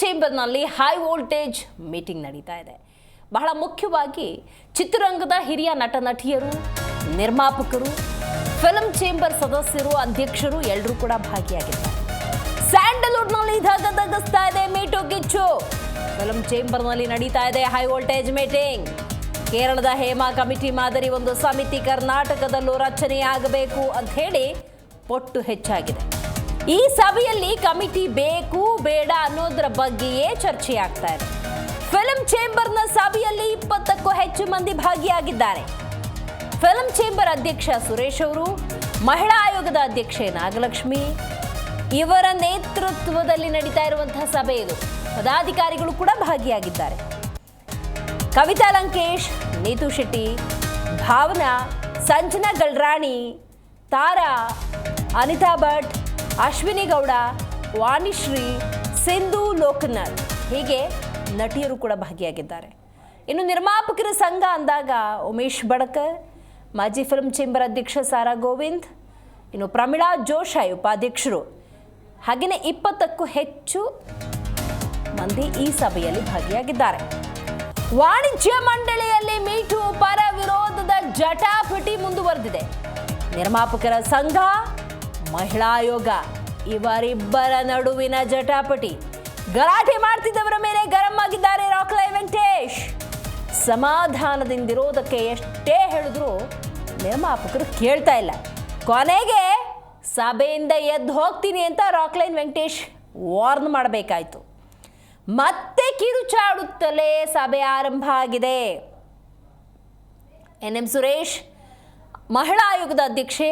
ಚೇಂಬರ್ನಲ್ಲಿ high voltage meeting ನಡೀತಾ ಇದೆ. ಬಹಳ ಮುಖ್ಯವಾಗಿ ಚಿತ್ರರಂಗದ ಹಿರಿಯ ನಟ ನಟಿಯರು ನಿರ್ಮಾಪಕರು ಫಿಲಂ ಚೇಂಬರ್ ಸದಸ್ಯರು, ಅಧ್ಯಕ್ಷರು ಎಲ್ಲರೂ ಕೂಡ ಭಾಗಿಯಾಗಿದ್ದಾರೆ. ಸ್ಯಾಂಡಲ್ವುಡ್ನಲ್ಲಿ ಧಗಧಗಿಸ್ತಾ ಇದೆ ಮೀಟು ಕಿಚ್ಚು. ಫಿಲಂ ಚೇಂಬರ್ನಲ್ಲಿ ನಡೀತಾ ಇದೆ ಹೈ ವೋಲ್ಟೇಜ್ ಮೀಟಿಂಗ್ ಕೇರಳದ ಹೇಮಾ ಕಮಿಟಿ ಮಾದರಿ ಒಂದು ಸಮಿತಿ ಕರ್ನಾಟಕದಲ್ಲೂ ರಚನೆಯಾಗಬೇಕು ಅಂತ ಹೇಳಿ ಪೊಟ್ಟು ಹೆಚ್ಚಾಗಿದೆ. ಈ ಸಭೆಯಲ್ಲಿ ಕಮಿಟಿ ಬೇಕು, ಬೇಡ ಅನ್ನೋದ್ರ ಬಗ್ಗೆಯೇ ಚರ್ಚೆಯಾಗ್ತಾ ಇದೆ. ಫಿಲಂ ಚೇಂಬರ್ನ ಸಭೆಯಲ್ಲಿ ಇಪ್ಪತ್ತಕ್ಕೂ ಹೆಚ್ಚು ಮಂದಿ ಭಾಗಿಯಾಗಿದ್ದಾರೆ. ಫಿಲಂ ಚೇಂಬರ್ ಅಧ್ಯಕ್ಷ ಸುರೇಶ್ ಅವರು, ಮಹಿಳಾ ಆಯೋಗದ ಅಧ್ಯಕ್ಷೆ ನಾಗಲಕ್ಷ್ಮಿ, ಇವರ ನೇತೃತ್ವದಲ್ಲಿ ನಡೀತಾ ಇರುವಂತಹ ಸಭೆ ಇದು. ಪದಾಧಿಕಾರಿಗಳು ಕೂಡ ಭಾಗಿಯಾಗಿದ್ದಾರೆ. ಕವಿತಾ ಲಂಕೇಶ್, ನೀತು ಶೆಟ್ಟಿ, ಭಾವನಾ, ಸಂಜನಾ ಗಲ್ರಾಣಿ, ತಾರಾ, ಅನಿತಾ ಭಟ್ ಅಶ್ವಿನಿ ಗೌಡ ವಾಣಿಶ್ರೀ, ಸಿಂಧು ಲೋಕನಾಥ್ ಹೀಗೆ ನಟಿಯರು ಕೂಡ ಭಾಗಿಯಾಗಿದ್ದಾರೆ. ಇನ್ನು ನಿರ್ಮಾಪಕರ ಸಂಘ ಅಂದಾಗ ಉಮೇಶ್ ಬಡಕರ್, ಮಾಜಿ ಫಿಲ್ಮ್ ಚೇಂಬರ್ ಅಧ್ಯಕ್ಷ ಸಾರಾ ಗೋವಿಂದ್, ಇನ್ನು ಪ್ರಮಿಳಾ ಜೋಶಾಯ್ ಉಪಾಧ್ಯಕ್ಷರು. ಹಾಗೆಯೇ ಇಪ್ಪತ್ತಕ್ಕೂ ಹೆಚ್ಚು ಮಂದಿ ಈ ಸಭೆಯಲ್ಲಿ ಭಾಗಿಯಾಗಿದ್ದಾರೆ. ವಾಣಿಜ್ಯ ಮಂಡಳಿಯಲ್ಲಿ ಮೀಟು ಪರ ವಿರೋಧದ ಜಟಾಪಟಿ ಮುಂದುವರೆದಿದೆ. ನಿರ್ಮಾಪಕರ ಸಂಘ ಮಹಿಳಾ ಆಯೋಗ ಇವರಿಬ್ಬರ ನಡುವಿನ ಜಟಾಪಟಿ. ಗಲಾಟೆ ಮಾಡ್ತಿದ್ದವರ ಮೇಲೆ ಗರಂ ಆಗಿದ್ದಾರೆ ರಾಕ್ಲೈ ವೆಂಕಟೇಶ್. ಸಮಾಧಾನದಿಂದಿರೋದಕ್ಕೆ ಎಷ್ಟೇ ಹೇಳಿದ್ರು ನಿರ್ಮಾಪಕರು ಕೇಳ್ತಾ ಇಲ್ಲ. ಕೊನೆಗೆ ಸಭೆಯಿಂದ ಎದ್ದು ಹೋಗ್ತೀನಿ ಅಂತ ರಾಕ್ಲೈನ್ ವೆಂಕಟೇಶ್ ವಾರ್ನ್ ಮಾಡಬೇಕಾಯ್ತು. ಮತ್ತೆ ಕಿರುಚಾಡುತ್ತಲೇ ಸಭೆ ಆರಂಭ ಆಗಿದೆ. ಎನ್ ಎಂ ಸುರೇಶ್ ಮಹಿಳಾ ಆಯೋಗದ ಅಧ್ಯಕ್ಷೆ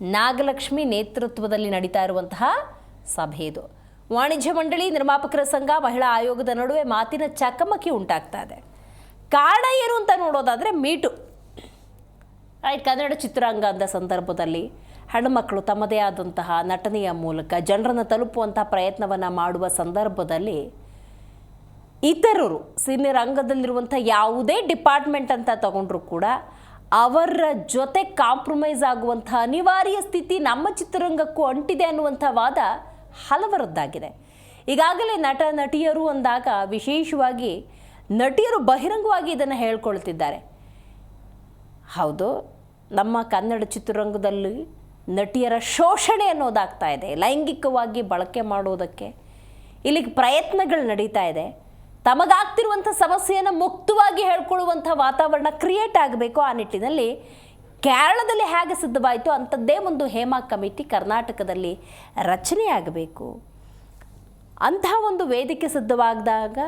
ನಾಗಲಕ್ಷ್ಮಿ ನೇತೃತ್ವದಲ್ಲಿ ನಡೀತಾ ಇರುವಂತಹ ಸಭೆ ಇದು ವಾಣಿಜ್ಯ ಮಂಡಳಿ, ನಿರ್ಮಾಪಕರ ಸಂಘ, ಮಹಿಳಾ ಆಯೋಗದ ನಡುವೆ ಮಾತಿನ ಚಕಮಕಿ ಉಂಟಾಗ್ತಾ ಇದೆ. ಕಾರಣ ಏನು ಅಂತ ನೋಡೋದಾದರೆ ಮೀಟು. ರೈಟ್ ಕನ್ನಡ ಚಿತ್ರರಂಗದ ಸಂದರ್ಭದಲ್ಲಿ ಹೆಣ್ಣುಮಕ್ಕಳು ತಮ್ಮದೇ ಆದಂತಹ ನಟನೆಯ ಮೂಲಕ ಜನರನ್ನು ತಲುಪುವಂತಹ ಪ್ರಯತ್ನವನ್ನು ಮಾಡುವ ಸಂದರ್ಭದಲ್ಲಿ ಇತರರು ಸಿನಿ ರಂಗದಲ್ಲಿರುವಂಥ ಯಾವುದೇ ಡಿಪಾರ್ಟ್ಮೆಂಟ್ ಅಂತ ತಗೊಂಡ್ರು ಕೂಡ ಅವರ ಜೊತೆ ಕಾಂಪ್ರಮೈಸ್ ಆಗುವಂಥ ಅನಿವಾರ್ಯ ಸ್ಥಿತಿ ನಮ್ಮ ಚಿತ್ರರಂಗಕ್ಕೂ ಅಂಟಿದೆ ಅನ್ನುವಂಥ ವಾದ ಹಲವರದ್ದಾಗಿದೆ. ಈಗಾಗಲೇ ನಟ, ನಟಿಯರು ಅಂದಾಗ ವಿಶೇಷವಾಗಿ ನಟಿಯರು ಬಹಿರಂಗವಾಗಿ ಇದನ್ನು ಹೇಳ್ಕೊಳ್ತಿದ್ದಾರೆ. ಹೌದು, ನಮ್ಮ ಕನ್ನಡ ಚಿತ್ರರಂಗದಲ್ಲಿ ನಟಿಯರ ಶೋಷಣೆ ಅನ್ನೋದಾಗ್ತಾ ಇದೆ. ಲೈಂಗಿಕವಾಗಿ ಬಳಕೆ ಮಾಡೋದಕ್ಕೆ ಇಲ್ಲಿಗೆ ಪ್ರಯತ್ನಗಳು ನಡೀತಾ ಇದೆ. ತಮಗಾಗ್ತಿರುವಂಥ ಸಮಸ್ಯೆಯನ್ನು ಮುಕ್ತವಾಗಿ ಹೇಳ್ಕೊಳ್ಳುವಂಥ ವಾತಾವರಣ ಕ್ರಿಯೇಟ್ ಆಗಬೇಕು ಆ ನಿಟ್ಟಿನಲ್ಲಿ. ಕೇರಳದಲ್ಲಿ ಹೇಗೆ ಸಿದ್ಧವಾಯಿತು ಅಂಥದ್ದೇ ಒಂದು ಹೇಮಾ ಕಮಿಟಿ ಕರ್ನಾಟಕದಲ್ಲಿ ರಚನೆಯಾಗಬೇಕು. ಅಂತಹ ಒಂದು ವೇದಿಕೆ ಸಿದ್ಧವಾದಾಗ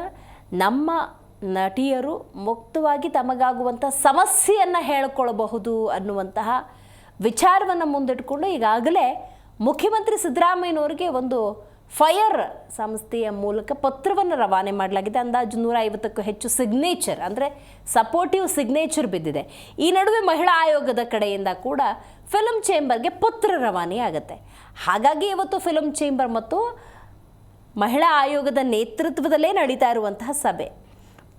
ನಮ್ಮ ನಟಿಯರು ಮುಕ್ತವಾಗಿ ತಮಗಾಗುವಂಥ ಸಮಸ್ಯೆಯನ್ನು ಹೇಳಿಕೊಳ್ಳಬಹುದು ಅನ್ನುವಂತಹ ವಿಚಾರವನ್ನು ಮುಂದಿಟ್ಕೊಂಡು ಈಗಾಗಲೇ ಮುಖ್ಯಮಂತ್ರಿ ಸಿದ್ದರಾಮಯ್ಯನವರಿಗೆ ಒಂದು ಫೈರ್ ಸಂಸ್ಥೆಯ ಮೂಲಕ ಪತ್ರವನ್ನು ರವಾನೆ ಮಾಡಲಾಗಿದೆ. ಅಂದಾಜು ನೂರ ಐವತ್ತಕ್ಕೂ ಹೆಚ್ಚು ಸಿಗ್ನೇಚರ್ ಅಂದರೆ ಸಪೋರ್ಟಿವ್ ಸಿಗ್ನೇಚರ್ ಬಿದ್ದಿದೆ. ಈ ನಡುವೆ ಮಹಿಳಾ ಆಯೋಗದ ಕಡೆಯಿಂದ ಕೂಡ ಫಿಲಮ್ ಚೇಂಬರ್ಗೆ ಪತ್ರ ರವಾನೆ ಆಗುತ್ತೆ ಹಾಗಾಗಿ ಇವತ್ತು ಫಿಲಮ್ ಚೇಂಬರ್ ಮತ್ತು ಮಹಿಳಾ ಆಯೋಗದ ನೇತೃತ್ವದಲ್ಲೇ ನಡೀತಾ ಇರುವಂತಹ ಸಭೆ.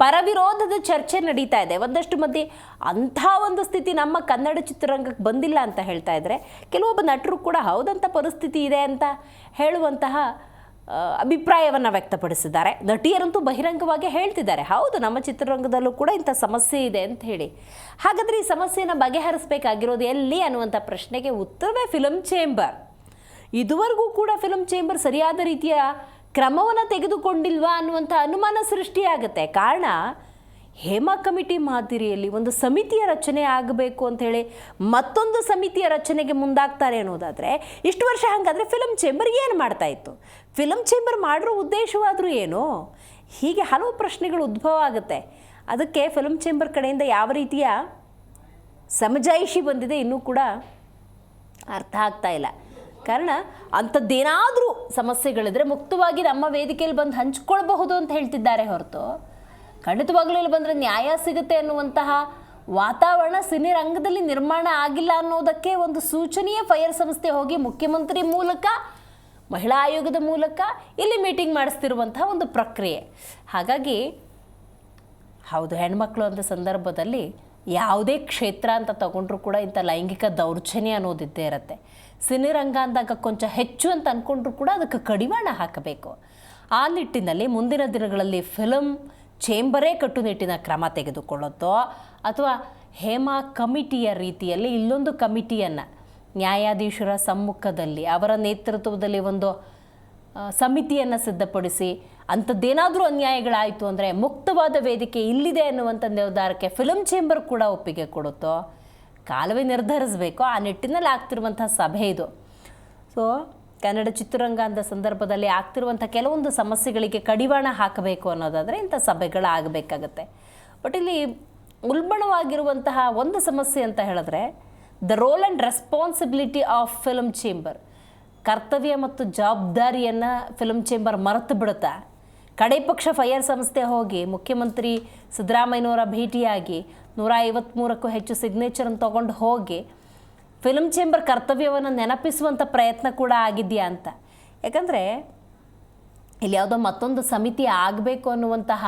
ಪರವಿರೋಧದ ಚರ್ಚೆ ನಡೀತಾ ಇದೆ. ಒಂದಷ್ಟು ಮಂದಿ ಅಂಥ ಒಂದು ಸ್ಥಿತಿ ನಮ್ಮ ಕನ್ನಡ ಚಿತ್ರರಂಗಕ್ಕೆ ಬಂದಿಲ್ಲ ಅಂತ ಹೇಳ್ತಾ ಇದ್ದರೆ ಕೆಲವೊಬ್ಬ ನಟರು ಕೂಡ ಹೌದಂಥ ಪರಿಸ್ಥಿತಿ ಇದೆ ಅಂತ ಹೇಳುವಂತಹ ಅಭಿಪ್ರಾಯವನ್ನು ವ್ಯಕ್ತಪಡಿಸಿದ್ದಾರೆ. ನಟಿಯರಂತೂ ಬಹಿರಂಗವಾಗಿ ಹೇಳ್ತಿದ್ದಾರೆ. ಹೌದು, ನಮ್ಮ ಚಿತ್ರರಂಗದಲ್ಲೂ ಕೂಡ ಇಂಥ ಸಮಸ್ಯೆ ಇದೆ ಅಂತ ಹೇಳಿ. ಹಾಗಾದರೆ ಈ ಸಮಸ್ಯೆಯನ್ನು ಬಗೆಹರಿಸಬೇಕಾಗಿರೋದು ಎಲ್ಲಿ ಅನ್ನುವಂಥ ಪ್ರಶ್ನೆಗೆ ಉತ್ತರವೇ ಫಿಲಮ್ ಚೇಂಬರ್. ಇದುವರೆಗೂ ಕೂಡ ಫಿಲಮ್ ಚೇಂಬರ್ ಸರಿಯಾದ ರೀತಿಯ ಕ್ರಮವನ್ನು ತೆಗೆದುಕೊಂಡಿಲ್ವಾ ಅನ್ನುವಂಥ ಅನುಮಾನ ಸೃಷ್ಟಿಯಾಗುತ್ತೆ. ಕಾರಣ, ಹೇಮಾ ಕಮಿಟಿ ಮಾದರಿಯಲ್ಲಿ ಒಂದು ಸಮಿತಿಯ ರಚನೆ ಆಗಬೇಕು ಅಂಥೇಳಿ ಮತ್ತೊಂದು ಸಮಿತಿಯ ರಚನೆಗೆ ಮುಂದಾಗ್ತಾರೆ ಅನ್ನೋದಾದರೆ, ಇಷ್ಟು ವರ್ಷ ಹಾಗಾದರೆ ಫಿಲಮ್ ಚೇಂಬರ್ ಏನು ಮಾಡ್ತಾ ಇತ್ತು? ಫಿಲಮ್ ಚೇಂಬರ್ ಮಾಡಿರೋ ಉದ್ದೇಶವಾದರೂ ಏನು? ಹೀಗೆ ಹಲವು ಪ್ರಶ್ನೆಗಳು ಉದ್ಭವ ಆಗುತ್ತೆ. ಅದಕ್ಕೆ ಫಿಲಮ್ ಚೇಂಬರ್ ಕಡೆಯಿಂದ ಯಾವ ರೀತಿಯ ಸಮಜಾಯಿಷಿ ಬಂದಿದೆ ಇನ್ನೂ ಕೂಡ ಅರ್ಥ ಆಗ್ತಾ ಇಲ್ಲ. ಕಾರಣ ಅಂಥದ್ದೇನಾದರೂ ಸಮಸ್ಯೆಗಳಿದ್ರೆ ಮುಕ್ತವಾಗಿ ನಮ್ಮ ವೇದಿಕೆಯಲ್ಲಿ ಬಂದು ಹಂಚ್ಕೊಳ್ಬಹುದು ಅಂತ ಹೇಳ್ತಿದ್ದಾರೆ ಹೊರತು. ಖಂಡಿತವಾಗ್ಲೂ ಇಲ್ಲಿ ಬಂದರೆ ನ್ಯಾಯ ಸಿಗುತ್ತೆ ಅನ್ನುವಂತಹ ವಾತಾವರಣ ಸಿನಿರಂಗದಲ್ಲಿ ನಿರ್ಮಾಣ ಆಗಿಲ್ಲ ಅನ್ನೋದಕ್ಕೆ ಒಂದು ಸೂಚನೀಯ ಫೈರ್ ಸಂಸ್ಥೆ ಹೋಗಿ ಮುಖ್ಯಮಂತ್ರಿ ಮೂಲಕ, ಮಹಿಳಾ ಆಯೋಗದ ಮೂಲಕ ಇಲ್ಲಿ ಮೀಟಿಂಗ್ ಮಾಡಿಸ್ತಿರುವಂತಹ ಒಂದು ಪ್ರಕ್ರಿಯೆ. ಹಾಗಾಗಿ, ಹೌದು, ಹೆಣ್ಮಕ್ಳು ಅಂತ ಸಂದರ್ಭದಲ್ಲಿ ಯಾವುದೇ ಕ್ಷೇತ್ರ ಅಂತ ತಗೊಂಡ್ರೂ ಕೂಡ ಇಂಥ ಲೈಂಗಿಕ ದೌರ್ಜನ್ಯ ಅನ್ನೋದಿದ್ದೇ ಇರುತ್ತೆ. ಸಿನಿರಂಗ ಅಂದಾಗ ಕೊಂಚ ಹೆಚ್ಚು ಅಂತ ಅಂದ್ಕೊಂಡ್ರೂ ಕೂಡ ಅದಕ್ಕೆ ಕಡಿವಾಣ ಹಾಕಬೇಕು. ಆ ನಿಟ್ಟಿನಲ್ಲಿ ಮುಂದಿನ ದಿನಗಳಲ್ಲಿ ಫಿಲಮ್ ಚೇಂಬರೇ ಕಟ್ಟುನಿಟ್ಟಿನ ಕ್ರಮ ತೆಗೆದುಕೊಳ್ಳುತ್ತೋ ಅಥವಾ ಹೇಮಾ ಕಮಿಟಿಯ ರೀತಿಯಲ್ಲಿ ಇಲ್ಲೊಂದು ಕಮಿಟಿಯನ್ನು ನ್ಯಾಯಾಧೀಶರ ಸಮ್ಮುಖದಲ್ಲಿ ಅವರ ನೇತೃತ್ವದಲ್ಲಿ ಒಂದು ಸಮಿತಿಯನ್ನು ಸಿದ್ಧಪಡಿಸಿ ಅಂಥದ್ದೇನಾದರೂ ಅನ್ಯಾಯಗಳಾಯಿತು ಅಂದರೆ ಮುಕ್ತವಾದ ವೇದಿಕೆ ಇಲ್ಲಿದೆ ಅನ್ನುವಂಥ ನಿರ್ಧಾರಕ್ಕೆ ಫಿಲಮ್ ಚೇಂಬರ್ ಕೂಡ ಒಪ್ಪಿಗೆ ಕೊಡುತ್ತೋ? ಕಾಲವೇ ನಿರ್ಧರಿಸಬೇಕು, ಆ ನಿಟ್ಟಿನಲ್ಲಿ ಆಗ್ತಿರುವಂಥ ಸಭೆ ಇದು. ಸೊ ಕನ್ನಡ ಚಿತ್ರರಂಗ ಅಂದ ಸಂದರ್ಭದಲ್ಲಿ ಆಗ್ತಿರುವಂಥ ಕೆಲವೊಂದು ಸಮಸ್ಯೆಗಳಿಗೆ ಕಡಿವಾಣ ಹಾಕಬೇಕು ಅನ್ನೋದಾದರೆ ಇಂಥ ಸಭೆಗಳಾಗಬೇಕಾಗತ್ತೆ ಬಟ್ ಇಲ್ಲಿ ಉಲ್ಬಣವಾಗಿರುವಂತಹ ಒಂದು ಸಮಸ್ಯೆ ಅಂತ ಹೇಳಿದ್ರೆ the role and responsibility of film chamber ಕರ್ತವ್ಯ ಮತ್ತು ಜವಾಬ್ದಾರಿಯನ್ನು ಫಿಲಮ್ ಚೇಂಬರ್ ಮರೆತು ಬಿಡುತ್ತಾ? ಕಡೆ ಪಕ್ಷ ಫೈರ್ ಸಂಸ್ಥೆ ಹೋಗಿ ಮುಖ್ಯಮಂತ್ರಿ ಸಿದ್ದರಾಮಯ್ಯನವರ ಭೇಟಿಯಾಗಿ ನೂರ ಐವತ್ತ್ಮೂರಕ್ಕೂ ಹೆಚ್ಚು ಸಿಗ್ನೇಚರನ್ನು ತೊಗೊಂಡು ಹೋಗಿ ಫಿಲ್ಮ್ ಚೇಂಬರ್ ಕರ್ತವ್ಯವನ್ನು ನೆನಪಿಸುವಂಥ ಪ್ರಯತ್ನ ಕೂಡ ಆಗಿದೆಯಾ ಅಂತ. ಯಾಕಂದರೆ ಇಲ್ಲಿ ಯಾವುದೋ ಮತ್ತೊಂದು ಸಮಿತಿ ಆಗಬೇಕು ಅನ್ನುವಂತಹ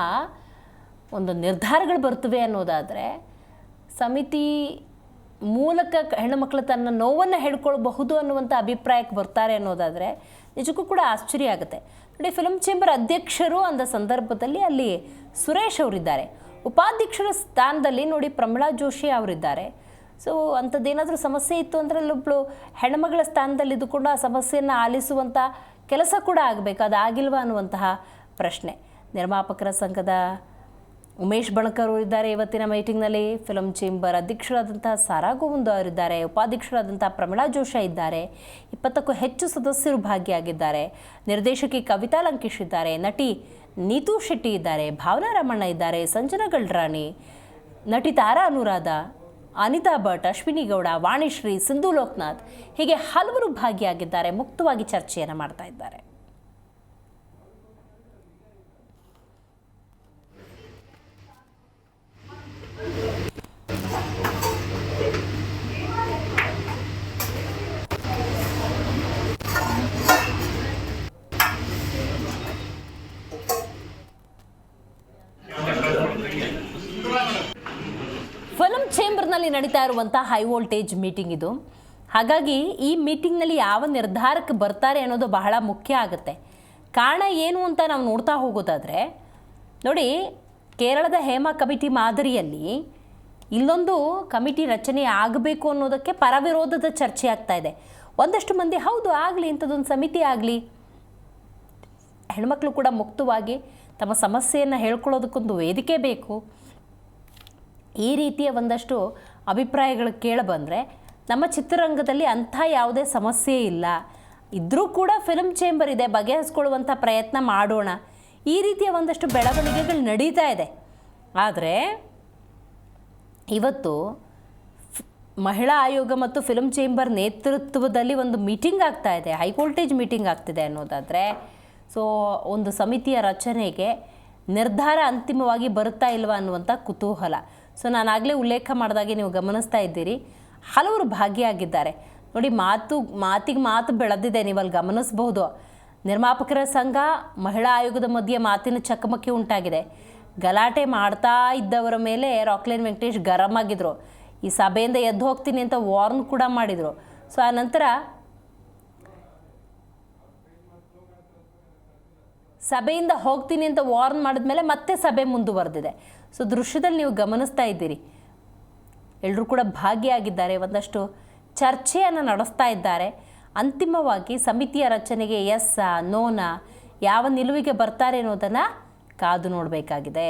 ಒಂದು ನಿರ್ಧಾರಗಳು ಬರ್ತವೆ ಅನ್ನೋದಾದರೆ ಸಮಿತಿ ಮೂಲಕ ಹೆಣ್ಣು ಹೆಣ್ಣುಮಕ್ಕಳು ತನ್ನ ನೋವನ್ನು ಹೇಳ್ಕೊಳ್ಬಹುದು ಅನ್ನುವಂಥ ಅಭಿಪ್ರಾಯಕ್ಕೆ ಬರ್ತಾರೆ ಅನ್ನೋದಾದರೆ ನಿಜಕ್ಕೂ ಕೂಡ ಆಶ್ಚರ್ಯ ಆಗುತ್ತೆ. ನೋಡಿ ಫಿಲ್ಮ್ ಚೇಂಬರ್ ಅಧ್ಯಕ್ಷರು ಅಂದ ಸಂದರ್ಭದಲ್ಲಿ ಅಲ್ಲಿ ಸುರೇಶ್ ಅವರಿದ್ದಾರೆ. ಉಪಾಧ್ಯಕ್ಷರ ಸ್ಥಾನದಲ್ಲಿ ನೋಡಿ ಪ್ರಮಿಳಾ ಜೋಶಿ ಅವರಿದ್ದಾರೆ. ಸೊ ಅಂಥದ್ದೇನಾದರೂ ಸಮಸ್ಯೆ ಇತ್ತು ಅಂದರೆ ಅಲ್ಲೊಬ್ಳು ಹೆಣ್ಮಗಳ ಸ್ಥಾನದಲ್ಲಿ ಇದ್ದುಕೊಂಡು ಆ ಸಮಸ್ಯೆಯನ್ನು ಆಲಿಸುವಂಥ ಕೆಲಸ ಕೂಡ ಆಗಬೇಕು. ಅದಾಗಿಲ್ವಾ ಅನ್ನುವಂತಹ ಪ್ರಶ್ನೆ. ನಿರ್ಮಾಪಕರ ಸಂಘದ ಉಮೇಶ್ ಬಣಕರ್ ಅವರು ಇದ್ದಾರೆ ಇವತ್ತಿನ ಮೀಟಿಂಗ್ನಲ್ಲಿ. ಫಿಲಂ ಚೇಂಬರ್ ಅಧ್ಯಕ್ಷರಾದಂತಹ ಸಾರಾ ಗೋವಿಂದ ಅವರಿದ್ದಾರೆ ಉಪಾಧ್ಯಕ್ಷರಾದಂತಹ ಪ್ರಮೀಳಾ ಜೋಶ ಇದ್ದಾರೆ, ಇಪ್ಪತ್ತಕ್ಕೂ ಹೆಚ್ಚು ಸದಸ್ಯರು ಭಾಗಿಯಾಗಿದ್ದಾರೆ. ನಿರ್ದೇಶಕಿ ಕವಿತಾ ಲಂಕೇಶ್ ಇದ್ದಾರೆ, ನಟಿ ನೀತು ಶೆಟ್ಟಿ ಇದ್ದಾರೆ, ಭಾವನಾ ರಮಣ್ಣ ಇದ್ದಾರೆ, ಸಂಜನಾ ಗಲ್ರಾಣಿ, ನಟಿ ತಾರಾ ಅನುರಾಧ, ಅನಿತಾ ಭಟ್, ಅಶ್ವಿನಿ ಗೌಡ, ವಾಣಿಶ್ರೀ, ಸಿಂಧು ಲೋಕನಾಥ್ ಹೀಗೆ ಹಲವರು ಭಾಗಿಯಾಗಿದ್ದಾರೆ, ಮುಕ್ತವಾಗಿ ಚರ್ಚೆಯನ್ನು ಮಾಡ್ತಾ ಇದ್ದಾರೆ ಫಿಲಂ ಚೇಂಬರ್ನಲ್ಲಿ ನಡೀತಾ ಇರುವಂಥ ಹೈ ವೋಲ್ಟೇಜ್ ಮೀಟಿಂಗ್ ಇದು. ಹಾಗಾಗಿ ಈ ಮೀಟಿಂಗ್ನಲ್ಲಿ ಯಾವ ನಿರ್ಧಾರಕ್ಕೆ ಬರ್ತಾರೆ ಅನ್ನೋದು ಬಹಳ ಮುಖ್ಯ ಆಗುತ್ತೆ. ಕಾರಣ ಏನು ಅಂತ ನಾವು ನೋಡ್ತಾ ಹೋಗೋದಾದರೆ, ನೋಡಿ, ಕೇರಳದ ಹೇಮಾ ಕಮಿಟಿ ಮಾದರಿಯಲ್ಲಿ ಇಲ್ಲೊಂದು ಕಮಿಟಿ ರಚನೆ ಆಗಬೇಕು ಅನ್ನೋದಕ್ಕೆ ಪರವಿರೋಧದ ಚರ್ಚೆ ಆಗ್ತಾ ಇದೆ. ಒಂದಷ್ಟು ಮಂದಿ, ಹೌದು, ಆಗಲಿ, ಇಂಥದ್ದೊಂದು ಸಮಿತಿ ಆಗಲಿ. ಹೆಣ್ಮಕ್ಳು ಕೂಡ ಮುಕ್ತವಾಗಿ ತಮ್ಮ ಸಮಸ್ಯೆಯನ್ನು ಹೇಳ್ಕೊಳ್ಳೋದಕ್ಕೊಂದು ವೇದಿಕೆ ಬೇಕು. ಈ ರೀತಿಯ ಒಂದಷ್ಟು ಅಭಿಪ್ರಾಯಗಳು ಕೇಳಬಂದರೆ ನಮ್ಮ ಚಿತ್ರರಂಗದಲ್ಲಿ ಅಂಥ ಯಾವುದೇ ಸಮಸ್ಯೆ ಇಲ್ಲ. ಇದ್ದರೂ ಕೂಡ ಫಿಲ್ಮ್ ಚೇಂಬರ್ ಇದೆ, ಬಗೆಹರಿಸ್ಕೊಳ್ಳುವಂಥ ಪ್ರಯತ್ನ ಮಾಡೋಣ. ಈ ರೀತಿಯ ಒಂದಷ್ಟು ಬೆಳವಣಿಗೆಗಳು ನಡೀತಾ ಇದೆ. ಆದರೆ ಇವತ್ತು ಮಹಿಳಾ ಆಯೋಗ ಮತ್ತು ಫಿಲ್ಮ್ ಚೇಂಬರ್ ನೇತೃತ್ವದಲ್ಲಿ ಒಂದು ಮೀಟಿಂಗ್ ಆಗ್ತಾ ಇದೆ. ಹೈ ವೋಲ್ಟೇಜ್ ಮೀಟಿಂಗ್ ಆಗ್ತಿದೆ ಅನ್ನೋದಾದರೆ. ಸೊ ಒಂದು ಸಮಿತಿಯ ರಚನೆಗೆ ನಿರ್ಧಾರ ಅಂತಿಮವಾಗಿ ಬರುತ್ತಾ ಇಲ್ವಾ ಅನ್ನುವಂಥ ಕುತೂಹಲ. ಸೊ ನಾನು ಆಗಲೇ ಉಲ್ಲೇಖ ಮಾಡಿದಾಗೆ ನೀವು ಗಮನಿಸ್ತಾ ಇದ್ದೀರಿ. ಹಲವರು ಭಾಗಿಯಾಗಿದ್ದಾರೆ. ನೋಡಿ ಮಾತು, ಮಾತಿಗೆ ಮಾತು ಬೆಳೆದಿದೆ ನೀವು ಅಲ್ಲಿ ಗಮನಿಸಬಹುದು. ನಿರ್ಮಾಪಕರ ಸಂಘ ಮಹಿಳಾ ಆಯೋಗದ ಮಧ್ಯೆ ಮಾತಿನ ಚಕಮಕಿ ಉಂಟಾಗಿದೆ. ಗಲಾಟೆ ಮಾಡ್ತಾ ಇದ್ದವರ ಮೇಲೆ ರಾಕ್ಲೈನ್ ವೆಂಕಟೇಶ್ ಗರಂ ಆಗಿದ್ರು. ಈ ಸಭೆಯಿಂದ ಎದ್ದು ಹೋಗ್ತೀನಿ ಅಂತ ವಾರ್ನ್ ಕೂಡ ಮಾಡಿದರು. ಸೊ ಆ ನಂತರ ಸಭೆಯಿಂದ ಹೋಗ್ತೀನಿ ಅಂತ ವಾರ್ನ್ ಮಾಡಿದ ಮೇಲೆ ಮತ್ತೆ ಸಭೆ ಮುಂದುವರೆದಿದೆ. ಸೊ ದೃಶ್ಯದಲ್ಲಿ ನೀವು ಗಮನಿಸ್ತಾ ಇದ್ದೀರಿ. ಎಲ್ಲರೂ ಕೂಡ ಭಾಗಿಯಾಗಿದ್ದಾರೆ. ಒಂದಷ್ಟು ಚರ್ಚೆಯನ್ನು ನಡೆಸ್ತಾ ಇದ್ದಾರೆ. ಅಂತಿಮವಾಗಿ ಸಮಿತಿಯ ರಚನೆಗೆ ಎಸ್ ನೋನ ಯಾವ ನಿಲುವಿಗೆ ಬರ್ತಾರೆ ಅನ್ನೋದನ್ನು ಕಾದು ನೋಡಬೇಕಾಗಿದೆ.